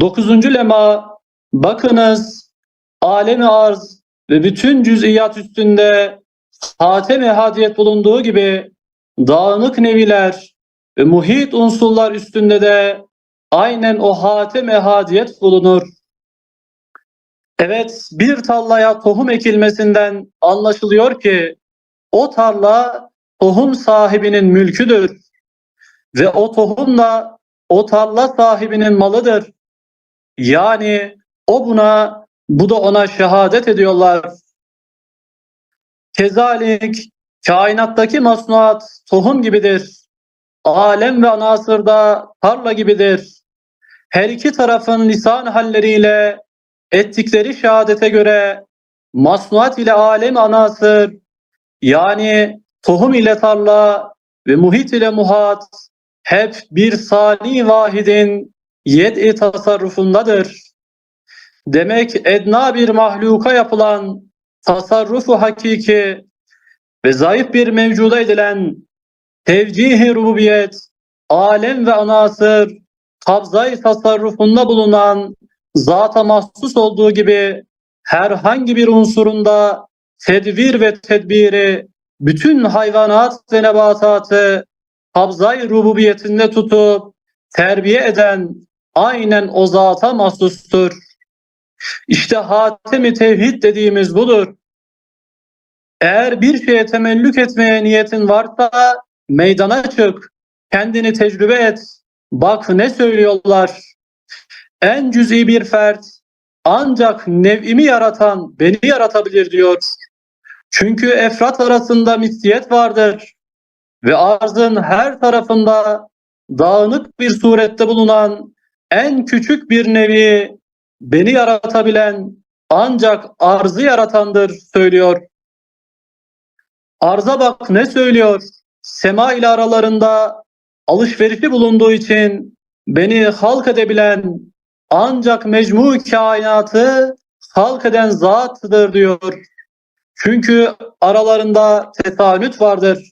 Dokuzuncu lema bakınız alemi arz ve bütün cüz'iyat üstünde hatem-i hadiyet bulunduğu gibi dağınık neviler ve muhit unsurlar üstünde de aynen o hatem-i hadiyet bulunur. Evet bir tarlaya tohum ekilmesinden anlaşılıyor ki o tarla tohum sahibinin mülküdür ve o tohum da o tarla sahibinin malıdır. Yani o buna, bu da ona şehadet ediyorlar. Kezalik kainattaki masnuat tohum gibidir. Alem ve anasırda tarla gibidir. Her iki tarafın lisan halleriyle ettikleri şehadete göre masnuat ile alem anasır yani tohum ile tarla ve muhit ile muhat hep bir sani vahidin yed'i tasarrufundadır. Demek edna bir mahluka yapılan tasarrufu hakiki ve zayıf bir mevcuda edilen tevcihi rububiyet, alem ve anasır, kabzayı tasarrufunda bulunan zata mahsus olduğu gibi herhangi bir unsurunda tedbir ve tedbiri bütün hayvanat ve nebatatı kabzay rububiyetinde tutup terbiye eden aynen o zata mahsustur. İşte hatemi tevhid dediğimiz budur. Eğer bir şeye temellük etmeye niyetin varsa meydana çık, kendini tecrübe et. Bak ne söylüyorlar. En cüz'i bir fert ancak nev'imi yaratan beni yaratabilir diyor. Çünkü efrat arasında misliyet vardır ve arzın her tarafında dağınık bir surette bulunan en küçük bir nevi beni yaratabilen ancak arzı yaratandır söylüyor. Arza bak ne söylüyor? Sema ile aralarında alışverişi bulunduğu için beni halk edebilen ancak mecmu kainatı halk eden zattır diyor. Çünkü aralarında tesanüt vardır.